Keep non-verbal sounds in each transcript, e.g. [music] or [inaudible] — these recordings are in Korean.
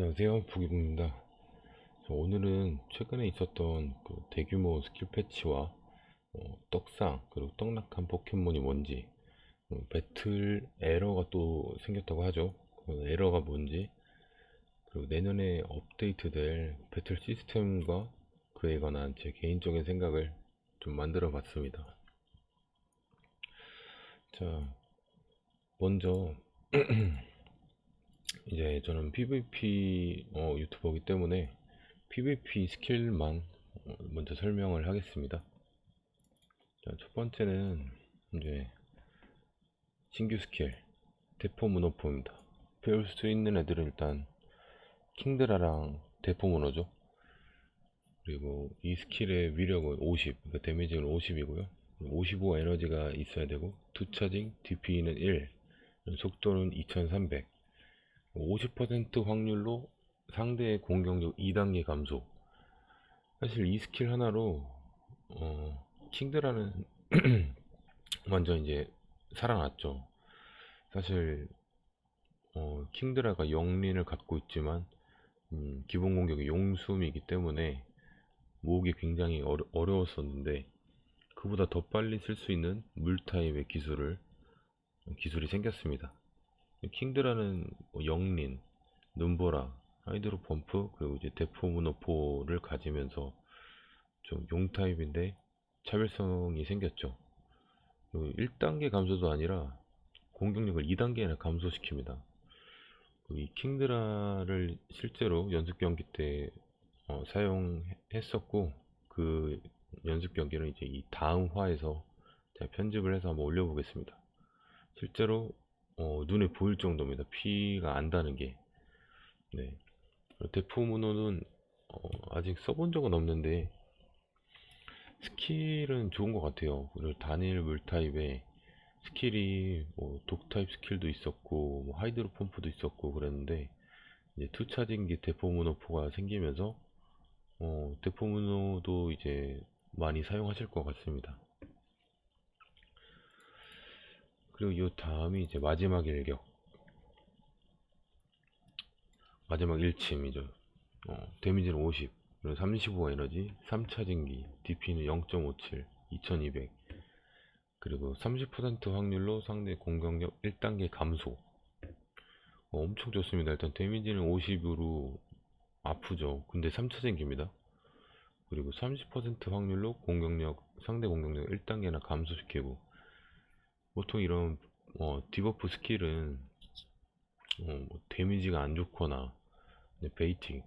안녕하세요. 부기부입니다. 오늘은 최근에 있었던 그 대규모 스킬 패치와 어, 떡상 그리고 떡락한 포켓몬이 뭔지 어, 배틀 에러가 또 생겼다고 하죠. 그 에러가 뭔지 그리고 내년에 업데이트 될 배틀 시스템과 그에 관한 제 개인적인 생각을 좀 만들어 봤습니다. 자 먼저 [clears throat] 이제 저는 PVP 어, 유튜버이기 때문에 PVP 스킬만 어, 먼저 설명을 하겠습니다. 자, 첫 번째는 이제 신규 스킬 대포 문어포입니다. 배울 수 있는 애들은 일단 킹드라랑 대포 문어죠. 그리고 이 스킬의 위력은 50, 그러니까 데미지는 50이고요. 55 에너지가 있어야 되고 투 차징 DP는 1, 속도는 2300. 50% 확률로 상대의 공격력 2단계 감소. 사실 이 스킬 하나로 어, 킹드라는 [clears throat] 완전 이제 살아났죠. 사실 어, 킹드라가 영린을 갖고 있지만 음, 기본 공격이 용숨이기 때문에 모으기 굉장히 어려, 어려웠었는데 그보다 더 빨리 쓸 수 있는 물 타입의 기술을 기술이 생겼습니다. 킹드라는 뭐 영린, 눈보라, 하이드로 펌프 그리고 이제 데포문어포를 가지면서 좀 용 타입인데 차별성이 생겼죠. 1단계 감소도 아니라 공격력을 2단계나 감소시킵니다. 이 킹드라를 실제로 연습 경기 때 어, 사용했었고 그 연습 경기는 이제 이 다음 화에서 제가 편집을 해서 한번 올려보겠습니다. 실제로 어, 눈에 보일 정도입니다. 피가 안다는 게. 네. 대포문어는 어, 아직 써본 적은 없는데 스킬은 좋은 것 같아요. 그리고 단일 물 타입에 스킬이 뭐 독 타입 스킬도 있었고 뭐 하이드로 펌프도 있었고 그랬는데 이제 투차징기 대포문어포가 생기면서 어, 대포문어도 이제 많이 사용하실 것 같습니다. 그리고 이 다음이 이제 마지막 일격. 마지막 1침이죠. 어, 데미지는 50 그리고 35 에너지 3차징기 DP는 0.57 2200 그리고 30% 확률로 상대 공격력 1단계 감소. 어, 엄청 좋습니다. 일단 데미지는 50으로 아프죠. 근데 3차징기입니다. 그리고 30% 확률로 공격력 상대 공격력 1단계나 감소시키고 보통 이런 어, 디버프 스킬은 어, 뭐 데미지가 안 좋거나 베이팅,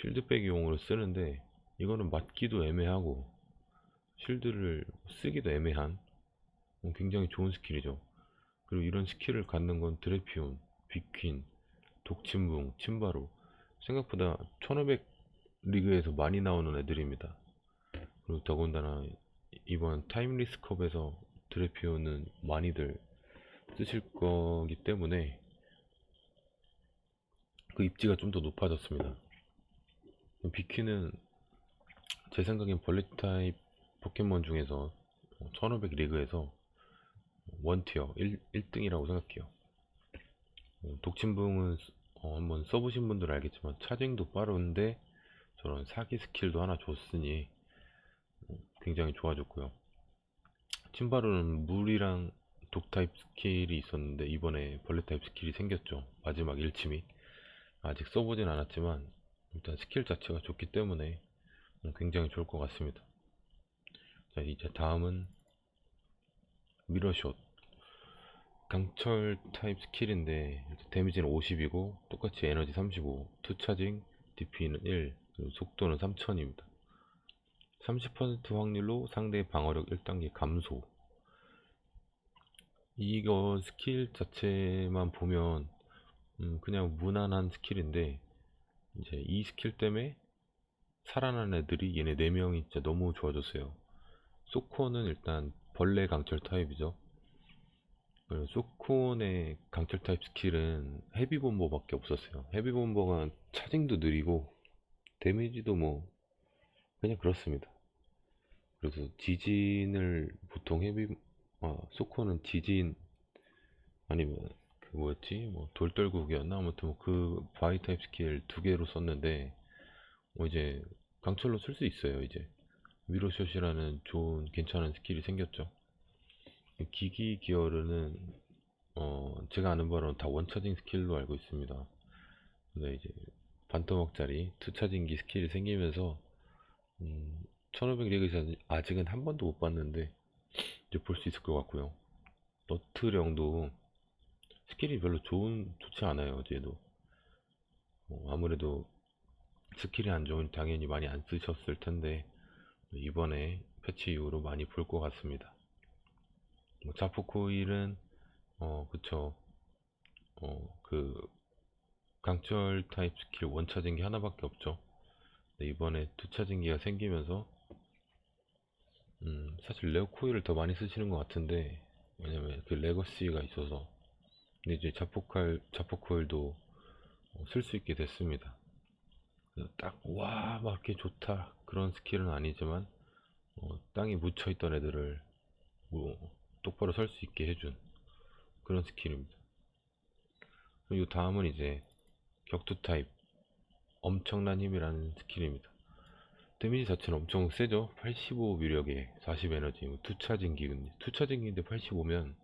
쉴드백용으로 쓰는데 이거는 맞기도 애매하고 쉴드를 쓰기도 애매한 어, 굉장히 좋은 스킬이죠. 그리고 이런 스킬을 갖는 건 드레피온, 비퀸, 독침붕, 침바로 생각보다 1500 리그에서 많이 나오는 애들입니다. 그리고 더군다나 이번 타임리스컵에서 드레피오는 많이들 쓰실 거기 때문에 그 입지가 좀 더 높아졌습니다. 비키는 제 생각엔 벌레 타입 포켓몬 중에서 1500 리그에서 원티어 1, 1등이라고 생각해요. 독침붕은 어, 한번 써보신 분들 알겠지만 차징도 빠른데 저런 사기 스킬도 하나 줬으니 굉장히 좋아졌고요. 침바루는 물이랑 독 타입 스킬이 있었는데 이번에 벌레 타입 스킬이 생겼죠. 마지막 1침이. 아직 써보진 않았지만 일단 스킬 자체가 좋기 때문에 굉장히 좋을 것 같습니다. 자 이제 다음은 미러숏. 강철 타입 스킬인데 데미지는 50이고 똑같이 에너지 35 투차징 DP는 1 속도는 3000입니다 30% 확률로 상대의 방어력 1단계 감소. 이거 스킬 자체만 보면 음 그냥 무난한 스킬인데 이제 이 스킬 때문에 살아난 애들이 얘네 4명이 진짜 너무 좋아졌어요. 소코는 일단 벌레 강철 타입이죠. 소코의 강철 타입 스킬은 헤비본버 밖에 없었어요. 헤비본버가 차징도 느리고 데미지도 뭐 그냥 그렇습니다 그래서 지진을 보통 헤비 아, 소코는 지진 아니면 그 뭐였지? 뭐 돌떨구기였나? 아무튼 뭐 그 바이 타입 스킬 두 개로 썼는데 뭐 이제 강철로 쓸 수 있어요 이제 위로숏이라는 좋은 괜찮은 스킬이 생겼죠 기기 기어르는 어 제가 아는 바로는 다 원차징 스킬로 알고 있습니다 근데 이제 반토막짜리 투차징기 스킬이 생기면서 음, 1500 리그에서 아직은 한 번도 못 봤는데 이제 볼 수 있을 것 같고요. 너트령도 스킬이 별로 좋은 좋지 않아요 어제도. 어, 아무래도 스킬이 안 좋은 당연히 많이 안 쓰셨을 텐데 이번에 패치 이후로 많이 볼 것 같습니다. 뭐 자포코일은 어 그쵸. 어그 강철 타입 스킬 원차징기 하나밖에 없죠 이번에 두차징기가 생기면서 음 사실 레어 코일을 더 많이 쓰시는 것 같은데 왜냐면 그 레거시가 있어서. 근데 이제 자포칼 자포코일도 쓸 수 있게 됐습니다. 딱 와 막 이렇게 좋다. 그런 스킬은 아니지만 어, 땅에 묻혀 있던 애들을 뭐 똑바로 설 수 있게 해준 그런 스킬입니다. 그리고 다음은 이제 격투 타입 엄청난 힘이라는 스킬입니다. 데미지 자체는 엄청 세죠? 85 위력에 40 에너지 뭐 투차징기거든요 투차징기인데 85면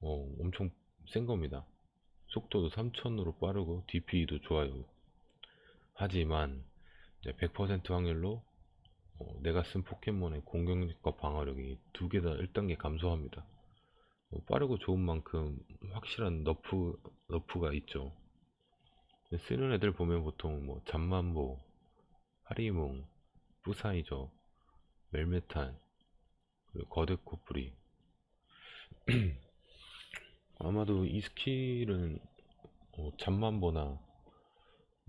어, 엄청 센 겁니다. 속도도 3000으로 빠르고 DP도 좋아요. 하지만 100% 확률로 어, 내가 쓴 포켓몬의 공격력과 방어력이 두 개 다 1단계 감소합니다. 어, 빠르고 좋은 만큼 확실한 너프, 너프가 있죠. 쓰는 애들 보면 보통 뭐 잠만보, 하리몽, 뿌사이저, 멜메탄, 그리고 거대코프리. [clears throat] 아마도 이 스킬은 어, 잠만보나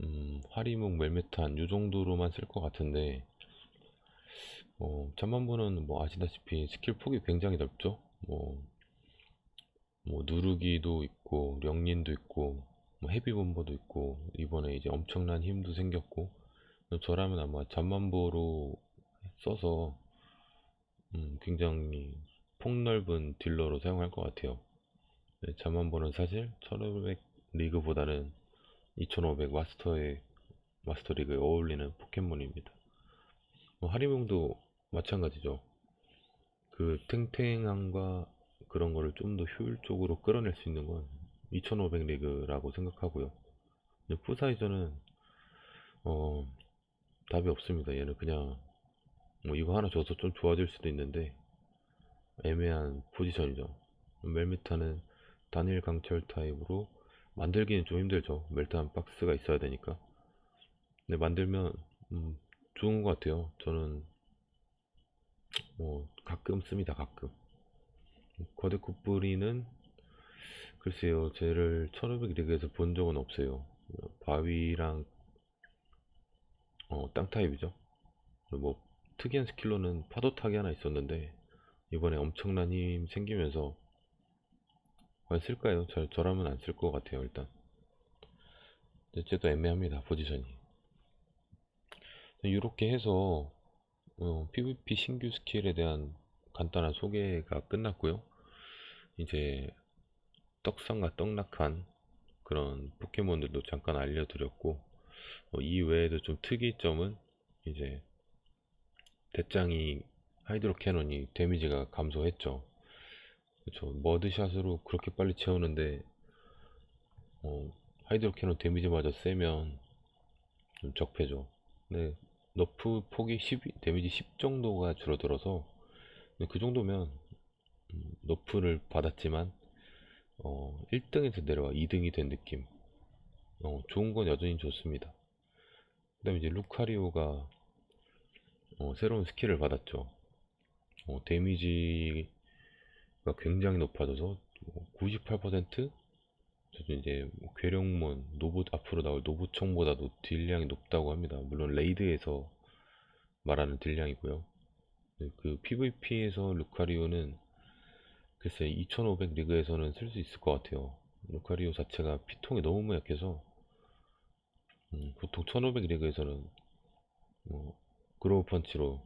음, 하리묵, 멜메탄 요 정도로만 쓸 것 같은데 어, 잠만보는 뭐 아시다시피 스킬 폭이 굉장히 넓죠? 뭐, 뭐 누르기도 있고 령린도 있고 뭐 헤비본버도 있고 이번에 이제 엄청난 힘도 생겼고 저라면 아마 잠만보로 써서 음, 굉장히 폭넓은 딜러로 사용할 것 같아요 네, 잠만보는 사실 1500 리그보다는 2500 마스터의 마스터 리그에 어울리는 포켓몬입니다. 뭐 하리몽도 마찬가지죠. 그 탱탱함과 그런 거를 좀 더 효율적으로 끌어낼 수 있는 건 2500 리그라고 생각하고요. 근데 푸사이저는 어 답이 없습니다. 얘는 그냥 뭐 이거 하나 줘서 좀 좋아질 수도 있는데 애매한 포지션이죠. 멜미타는 단일 강철 타입으로 만들기는 좀 힘들죠 멜트한 박스가 있어야 되니까 근데 만들면 음, 좋은 것 같아요 저는 뭐 가끔 씁니다 가끔 거대코뿌리는 글쎄요 쟤를 1500 리그에서 본 적은 없어요. 바위랑 어, 땅 타입이죠? 뭐 특이한 스킬로는 파도 타기 하나 있었는데 이번에 엄청난 힘 생기면서 과연 쓸까요? 저, 저라면 안 쓸 것 같아요 일단. 쟤도 애매합니다 포지션이. 이렇게 해서 어, PVP 신규 스킬에 대한 간단한 소개가 끝났고요. 이제 떡상과 떡락한 그런 포켓몬들도 잠깐 알려드렸고 어, 이 외에도 좀 특이점은 이제 대장이 하이드로 캐논이 데미지가 감소했죠. 그쵸 머드샷으로 그렇게 빨리 채우는데 어, 하이드로 캐논 데미지마저 세면 좀 적폐죠. 근데 너프 폭이 10, 데미지 10 정도가 줄어들어서 그 정도면 음, 너프를 받았지만 어, 1등에서 내려와 2등이 된 느낌 어, 좋은 건 여전히 좋습니다 그 다음에 이제 루카리오가 어, 새로운 스킬을 받았죠 어, 데미지 굉장히 높아져서 98% 저도 이제 뭐 괴력몬 노보 앞으로 나올 노보총보다도 딜량이 높다고 합니다. 물론 레이드에서 말하는 딜량이고요. 네, 그 PVP에서 루카리오는 글쎄 2500 리그에서는 쓸 수 있을 것 같아요. 루카리오 자체가 피통이 너무 약해서 음, 보통 1500 리그에서는 뭐 그로우 펀치로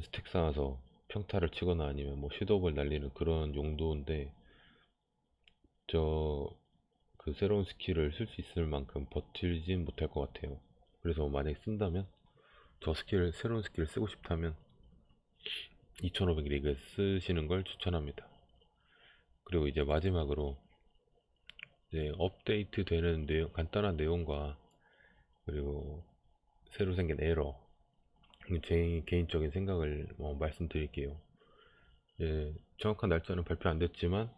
스택 쌓아서 평타를 치거나 아니면 뭐 섀도우볼 날리는 그런 용도인데 저 그 새로운 스킬을 쓸 수 있을 만큼 버틸진 못할 것 같아요. 그래서 만약에 쓴다면 저 스킬을 새로운 스킬을 쓰고 싶다면 2500 리그 쓰시는 걸 추천합니다. 그리고 이제 마지막으로 이제 업데이트 되는 내용, 간단한 내용과 그리고 새로 생긴 에러 제 개인적인 생각을 어, 말씀드릴게요. 예, 정확한 날짜는 발표 안 됐지만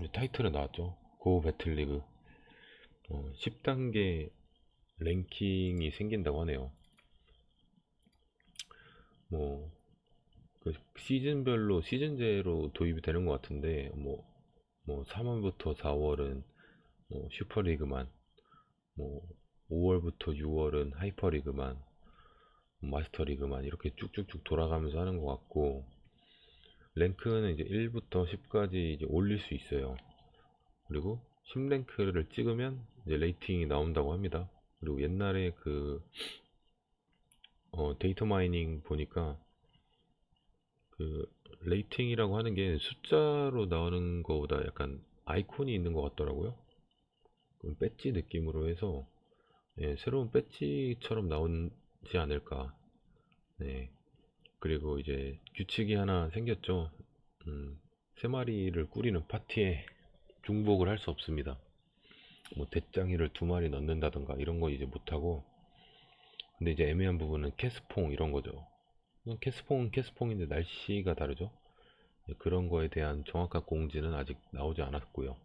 이제 타이틀은 나왔죠. 고 배틀리그 어, 10단계 랭킹이 생긴다고 하네요. 뭐, 그 시즌별로 시즌제로 도입이 되는 것 같은데, 뭐, 뭐 3월부터 4월은 뭐 슈퍼리그만, 뭐 5월부터 6월은 하이퍼리그만, 마스터리그만 이렇게 쭉쭉쭉 돌아가면서 하는 것 같고, 랭크는 이제 1부터 10까지 이제 올릴 수 있어요. 그리고 10랭크를 찍으면 이제 레이팅이 나온다고 합니다. 그리고 옛날에 그 어, 데이터 마이닝 보니까 그 레이팅이라고 하는 게 숫자로 나오는 거보다 약간 아이콘이 있는 것 같더라고요. 그럼 배지 느낌으로 해서 예, 새로운 배지처럼 나오지 않을까. 네. 그리고 이제 규칙이 하나 생겼죠. 음, 세 마리를 꾸리는 파티에 중복을 할 수 없습니다. 뭐 대장이를 두 마리 넣는다던가 이런 거 이제 못하고 근데 이제 애매한 부분은 캐스퐁 이런 거죠. 캐스퐁은 캐스퐁인데 날씨가 다르죠. 예, 그런 거에 대한 정확한 공지는 아직 나오지 않았고요.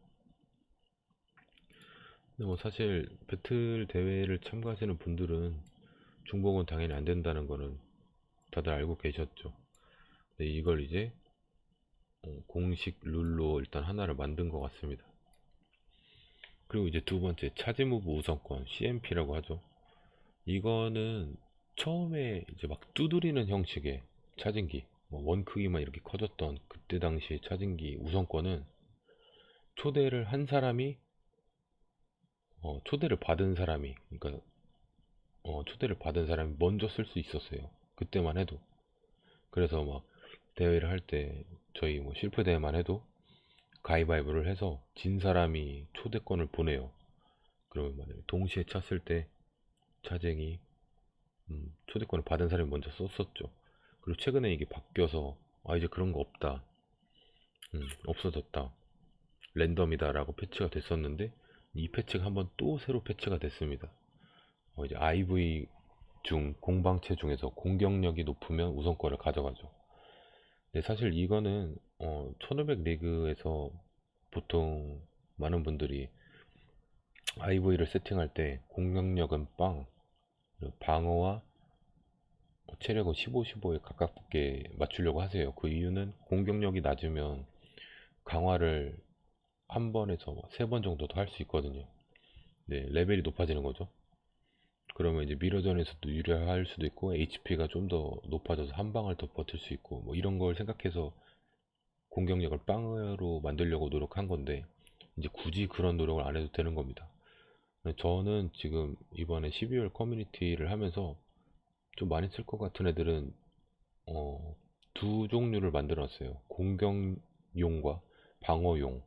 근데 뭐 사실 배틀 대회를 참가하시는 분들은 중복은 당연히 안 된다는 거는 다들 알고 계셨죠. 근데 이걸 이제 어, 공식 룰로 일단 하나를 만든 것 같습니다. 그리고 이제 두 번째 차지무브 우선권 CMP라고 하죠. 이거는 처음에 이제 막 두드리는 형식의 차진기 뭐원 크기만 이렇게 커졌던 그때 당시의 차진기 우선권은 초대를 한 사람이 어, 초대를 받은 사람이 그러니까 어, 초대를 받은 사람이 먼저 쓸 수 있었어요. 그때만 해도 그래서 막 대회를 할 때 저희 뭐 실프 대회만 해도 가위바위보를 해서 진 사람이 초대권을 보내요. 그러면 만약에 동시에 찼을 때 차쟁이 음, 초대권을 받은 사람이 먼저 썼었죠. 그리고 최근에 이게 바뀌어서 아 이제 그런 거 없다. 음, 없어졌다. 랜덤이다라고 패치가 됐었는데 이 패치가 한번 또 새로 패치가 됐습니다. 어, 이제 IV 중 공방체 중에서 공격력이 높으면 우선권을 가져가죠. 근데 사실 이거는 어, 1500 리그에서 보통 많은 분들이 IV를 세팅할 때 공격력은 빵, 방어와 체력은 15, 15에 가깝게 맞추려고 하세요. 그 이유는 공격력이 낮으면 강화를 한 번에서 세 번 정도 더 할 수 있거든요. 네, 레벨이 높아지는 거죠. 그러면 이제 미러전에서도 유리할 수도 있고 HP가 좀 더 높아져서 한 방을 더 버틸 수 있고 뭐 이런 걸 생각해서 공격력을 빵으로 만들려고 노력한 건데 이제 굳이 그런 노력을 안 해도 되는 겁니다. 저는 지금 이번에 12월 커뮤니티를 하면서 좀 많이 쓸 것 같은 애들은 어, 두 종류를 만들었어요. 공격용과 방어용.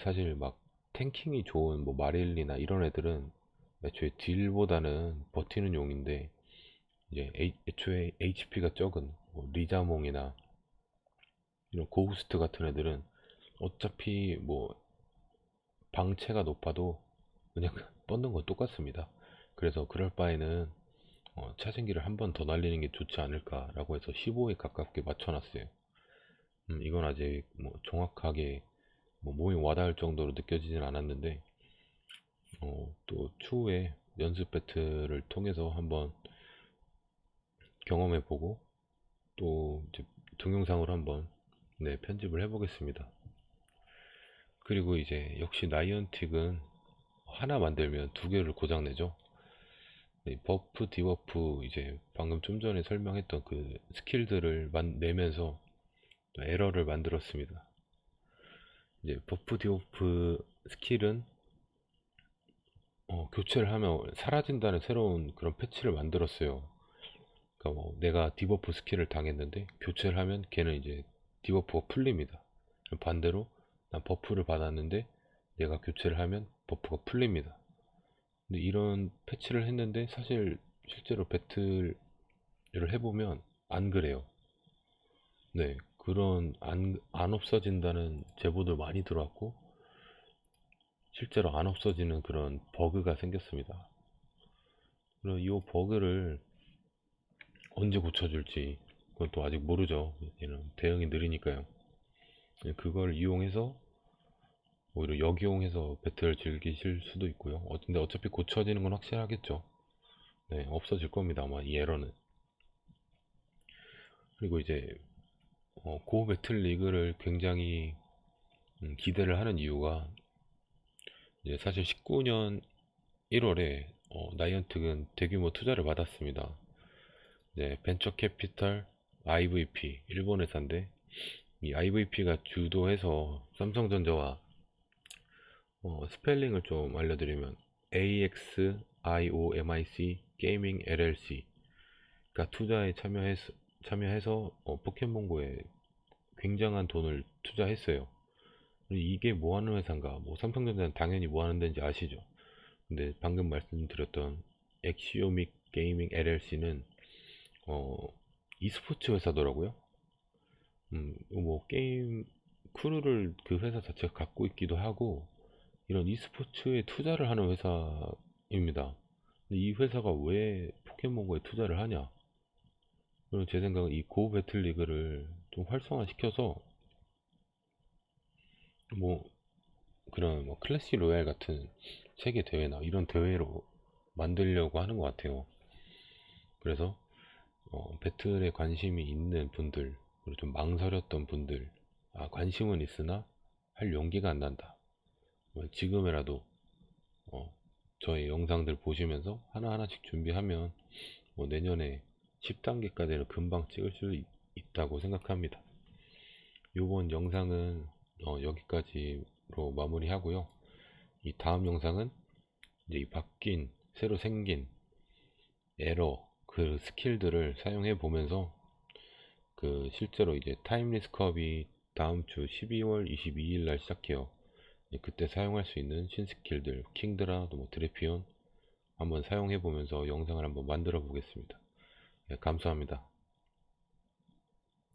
사실 막 탱킹이 좋은 뭐 마릴리나 이런 애들은 애초에 딜보다는 버티는 용인데 이제 애초에 HP가 적은 뭐 리자몽이나 이런 고우스트 같은 애들은 어차피 뭐 방체가 높아도 그냥 뻗는 건 똑같습니다. 그래서 그럴 바에는 어, 차진기를 한 번 더 날리는 게 좋지 않을까 라고 해서 15에 가깝게 맞춰놨어요. 음, 이건 아직 뭐 정확하게 뭐 몸이 와닿을 정도로 느껴지진 않았는데 어, 또 추후에 연습 배틀을 통해서 한번 경험해보고 또 동영상으로 한번 네, 편집을 해보겠습니다. 그리고 이제 역시 나이언틱은 하나 만들면 두 개를 고장내죠. 네, 버프, 디버프 이제 방금 좀 전에 설명했던 그 스킬들을 만, 내면서 에러를 만들었습니다. 이제 버프, 디버프 스킬은 어, 교체를 하면 사라진다는 새로운 그런 패치를 만들었어요. 그러니까 뭐 내가 디버프 스킬을 당했는데 교체를 하면 걔는 이제 디버프가 풀립니다. 반대로 난 버프를 받았는데 내가 교체를 하면 버프가 풀립니다. 근데 이런 패치를 했는데 사실 실제로 배틀을 해보면 안 그래요. 네, 그런 안, 안 없어진다는 제보들 많이 들어왔고 실제로 안 없어지는 그런 버그가 생겼습니다. 그럼 이 버그를 언제 고쳐줄지 그건 또 아직 모르죠. 대응이 느리니까요. 네, 그걸 이용해서 오히려 역이용해서 배틀을 즐기실 수도 있고요. 어, 근데 어차피 고쳐지는 건 확실하겠죠. 네, 없어질 겁니다. 아마 이 에러는. 그리고 이제 어, 고 배틀 리그를 굉장히 음, 기대를 하는 이유가 이제 사실 19년 1월에 어, 나이언틱은 대규모 투자를 받았습니다. 이제 벤처 캐피탈 IVP 일본 회사인데 이 IVP가 주도해서 삼성전자와 어, 스펠링을 좀 알려드리면 AXIOMIC 게이밍 LLC 가 투자에 참여해서, 참여해서 어, 포켓몬고에 굉장한 돈을 투자했어요. 이게 뭐 하는 회사인가? 뭐 삼성전자는 당연히 뭐 하는 데인지 아시죠? 근데 방금 말씀드렸던 엑시오믹 게이밍 LLC는 어, e스포츠 회사더라고요. 음, 뭐 게임 크루를 그 회사 자체가 갖고 있기도 하고 이런 e스포츠에 투자를 하는 회사입니다. 이 회사가 왜 포켓몬고에 투자를 하냐? 그리고 제 생각은 이 고 배틀 리그를 좀 활성화시켜서 뭐 그런 뭐 클래시 로얄 같은 세계 대회나 이런 대회로 만들려고 하는 것 같아요. 그래서 어, 배틀에 관심이 있는 분들 그리고 좀 망설였던 분들 아 관심은 있으나 할 용기가 안 난다. 뭐 지금이라도 어, 저의 영상들 보시면서 하나하나씩 준비하면 뭐 내년에 10단계까지는 금방 찍을 수 있, 다고 생각합니다. 이번 영상은 어, 여기까지로 마무리하고요. 이 다음 영상은 이제 이 바뀐 새로 생긴 에러 그 스킬들을 사용해 보면서 그 실제로 이제 타임리스 컵이 다음 주 12월 22일 날 시작해요. 그때 사용할 수 있는 신스킬들 킹드라 뭐 드레피온 한번 사용해 보면서 영상을 한번 만들어 보겠습니다. 네, 감사합니다.